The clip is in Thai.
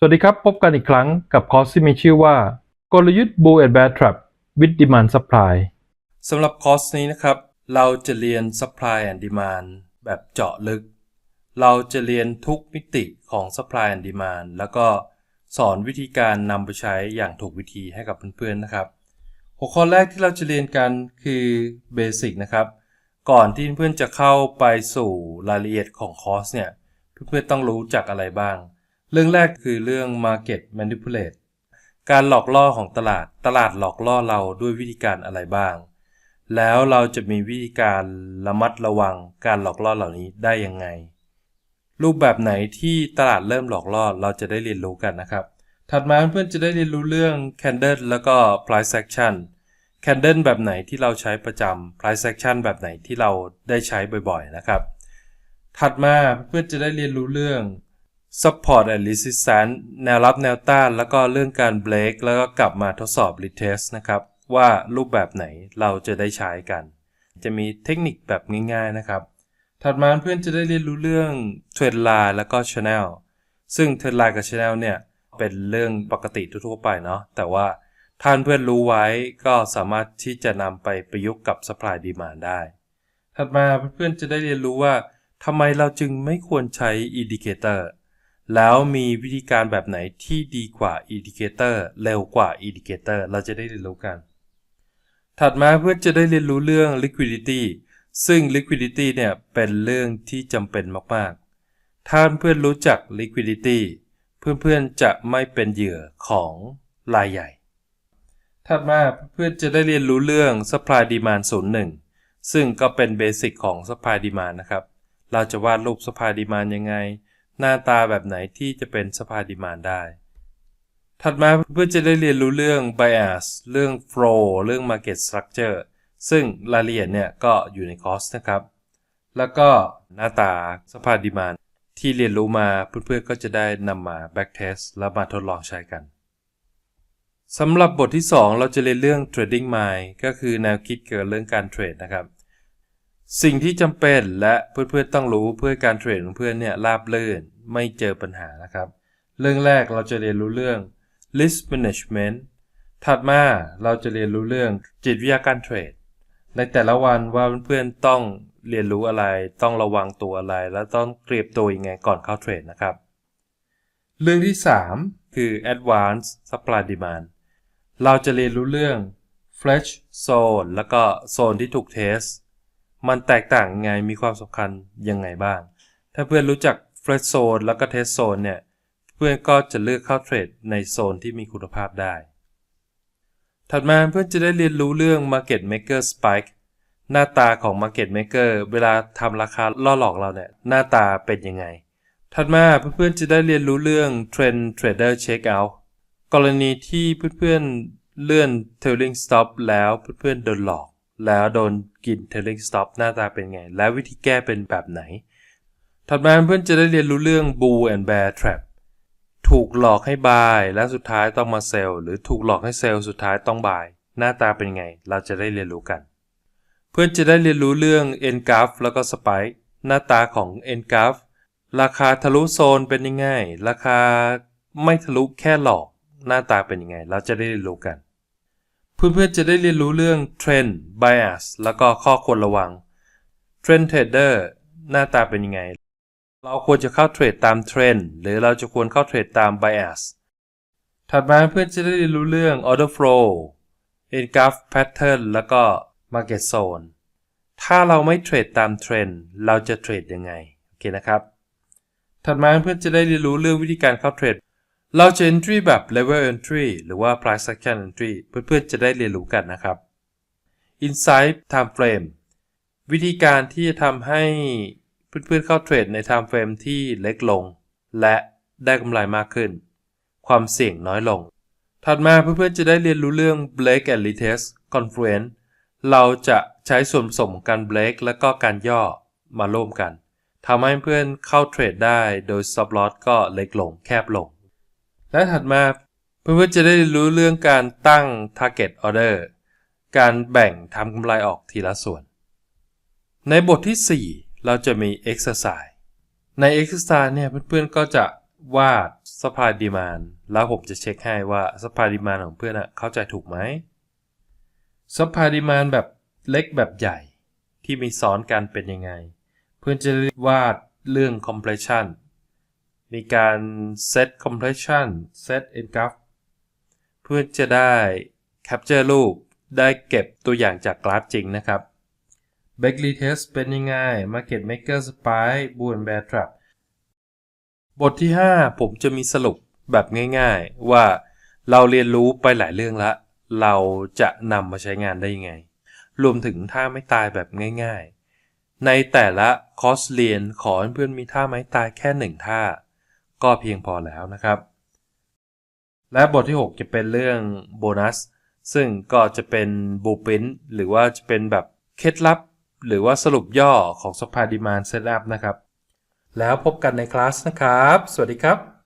สวัสดีครับ พบกันอีกครั้งกับคอร์สที่มีชื่อว่า กลยุทธ์ Bull and Bear Trap with Demand Supply สำหรับคอร์สนี้นะครับ เราจะเรียน supply and demand แบบเจาะลึก เราจะเรียนทุกมิติของ supply and demand แล้วก็สอนวิธีการนำไปใช้อย่างถูกวิธีให้กับเพื่อนๆนะครับ หัวข้อแรกที่เราจะเรียนกันคือ Basic นะครับ ก่อนที่เพื่อนๆจะเข้าไปสู่รายละเอียดของคอร์สเนี่ย เพื่อนๆต้องรู้จักอะไรบ้าง เรื่องแรกคือเรื่อง Market Manipulate การหลอกล่อของตลาด ตลาดหลอกล่อเราด้วยวิธีการอะไรบ้าง แล้วเราจะมีวิธีการระมัดระวังการหลอกล่อเหล่านี้ได้ยังไง รูปแบบไหนที่ตลาดเริ่มหลอกล่อเราจะได้เรียนรู้กันนะครับ ถัดมาเพื่อนๆจะได้เรียนรู้เรื่อง Candle แล้วก็ Price Action Candle แบบไหนที่เราใช้ประจำ Price Action แบบไหนที่เราได้ใช้บ่อยๆนะครับ ถัดมาเพื่อนๆจะได้เรียนรู้เรื่อง Support and Resistance แนวรับแนวต้านแล้วก็เรื่องการ break แล้วก็กลับมาทดสอบ retest นะครับ ว่ารูปแบบไหนเราจะได้ใช้กัน จะมีเทคนิคแบบง่ายๆนะครับ ถัดมาเพื่อนจะได้เรียนรู้เรื่อง Trend Line แล้วก็ Channel ซึ่ง Trend Line กับ Channel เนี่ยเป็นเรื่องปกติทั่วๆไปเนาะแต่ว่าท่านเพื่อนรู้ไว้ก็สามารถที่จะนำไปประยุกต์กับ Supply Demand ได้ ถัดมาเพื่อนๆจะได้เรียนรู้ว่าทำไมเราจึงไม่ควรใช้ Indicator แล้วมีวิธีการแบบไหนที่ดีกว่า Indicator เร็วกว่า Indicator เราจะได้เรียนรู้กัน ถัดมาเพื่อจะได้เรียนรู้เรื่อง liquidity ซึ่ง liquidity เนี่ยเป็นเรื่องที่จำเป็นมากๆ ถ้าเพื่อนรู้จัก liquidity เพื่อนๆจะไม่เป็นเหยื่อของรายใหญ่ ถัดมาเพื่อนจะได้เรียนรู้เรื่อง supply demand 01 ซึ่งก็เป็นเบสิกของ supply demand นะครับ เราจะวาดรูป supply demand ยังไง หน้าตาแบบไหนที่จะเป็น supply demand ได้ ถัดมาเพื่อจะได้เรียนรู้เรื่อง bias เรื่อง flow เรื่อง market structure ซึ่งรายละเอียดเนี่ยก็อยู่ในคอร์สนะครับ แล้วก็หน้าตา supply demand ที่เรียนรู้มาเพื่อนๆก็จะได้นำมา back test แล้วมาทดลองใช้กันสำหรับบทที่ 2 เราจะเรียนเรื่อง trading mind ก็คือแนวคิดเกี่ยวกับเรื่องการเทรดนะครับ สิ่งที่จำเป็นและเพื่อนๆต้องรู้เพื่อการเทรดของเพื่อนเนี่ยราบรื่นไม่เจอปัญหานะครับ เรื่องแรกเราจะเรียนรู้เรื่อง risk management ถัดมาเราจะเรียนรู้เรื่องจิตวิทยาการเทรด ในแต่ละวันว่าเพื่อนๆต้องเรียนรู้อะไร ต้องระวังตัวอะไร และต้องเตรียมตัวยังไงก่อนเข้าเทรดนะครับ เรื่องที่ 3 คือ advanced supply demand เราจะเรียนรู้เรื่อง fresh zone แล้วก็โซนที่ถูกเทส มันแตกต่างไงมีความสำคัญยังไงบ้าง ถ้าเพื่อนรู้จัก fresh zone แล้วก็ test zone เนี่ย เพื่อนก็จะเลือกเข้าเทรดในโซนที่มีคุณภาพได้ ถัดมาเพื่อนจะได้เรียนรู้เรื่อง market maker spike หน้าตาของ market maker เวลาทำราคาล่อหลอกเราเนี่ย หน้าตาเป็นยังไง ถัดมาเพื่อนๆจะได้เรียนรู้เรื่อง trend trader checkout กรณีที่เพื่อนๆเลื่อน trailing stop แล้วเพื่อนๆโดนหลอก แล้วโดนกิน trailing stop หน้าตาเป็นไง และวิธีแก้เป็นแบบไหน ถัดมาเพื่อนจะได้เรียนรู้เรื่อง bull and bear trap ถูกหลอกให้บายและสุดท้ายต้องมาเซลล์หรือถูกหลอกให้เซลล์สุดท้ายต้องบาย หน้าตาเป็นไง เราจะได้เรียนรู้กัน เพื่อนจะได้เรียนรู้เรื่อง e n g r a p h แล้วก็ spike หน้าตาของ e n g r a p h ราคาทะลุโซนเป็นยังไง ราคาไม่ทะลุแค่หลอก หน้าตาเป็นยังไง เราจะได้เรียนรู้กัน เพื่อนๆจะได้เรียนรู้เรื่อง Trend Bias แล้วก็ข้อควรระวัง Trend Trader หน้าตาเป็นยังไง เราควรจะเข้าเทรดตามเทรนด์หรือเราจะควรเข้าเทรดตาม Bias ถัดมาเพื่อนจะได้เรียนรู้เรื่อง Order Flow e n g r a p h Pattern แล้วก็ Market Zone ถ้าเราไม่เทรดตามเทรนด์เราจะเทรดยังไง โอเคนะครับ ถัดมาเพื่อนจะได้เรียนรู้เรื่องวิธีการเข้าเทรด เราจะ entry แบบ level entry หรือว่า price action entry เพื่อนๆจะได้เรียนรู้กันนะครับ insight time frame วิธีการที่จะทำให้เพื่อนๆเข้าเทรดใน time frame ที่เล็กลง และได้กำไรมากขึ้น ความเสี่ยงน้อยลง ถัดมาเพื่อนๆจะได้เรียนรู้เรื่อง break and retest confluence เราจะใช้ส่วนผสมของการ break และก็การย่อมาร่วมกันทำให้เพื่อนเข้าเทรดได้โดย stop loss ก็เล็กลงแคบลง และถัดมาเพื่อนๆจะได้รู้เรื่องการตั้ง target order การแบ่งทำกำไรออกทีละส่วน ในบทที่ 4 เราจะมี exercise ใน exercise เนี่ยเพื่อนๆก็จะวาด supply demand แล้วผมจะเช็คให้ว่า supply demand ของเพื่อนเข้าใจถูกไหม supply demand แบบเล็กแบบใหญ่ที่มีซ้อนกันเป็นยังไง เพื่อนจะวาดเรื่อง compression มีการ set compression set graph เพื่อจะได้ capture รูป ได้เก็บตัวอย่างจากกราฟจริงนะครับ Beckley test เป็นยังไง Market Maker Spy Bull and Bear Trap บทที่ 5 ผมจะมีสรุปแบบง่ายๆ ว่าเราเรียนรู้ไปหลายเรื่องละ เราจะนำมาใช้งานได้ยังไง รวมถึงท่าไม่ตายแบบง่ายๆ ในแต่ละคอร์สเรียนขอเพื่อนมีท่าไม้ตายแค่หนึ่งท่า ก็เพียงพอแล้วนะครับ และบทที่ 6 จะเป็นเรื่องโบนัส ซึ่งก็จะเป็นบูปินหรือว่าจะเป็นแบบเคล็ดลับ หรือว่าสรุปย่อของ Supply Demand Setup นะครับ แล้วพบกันในคลาสนะครับ สวัสดีครับ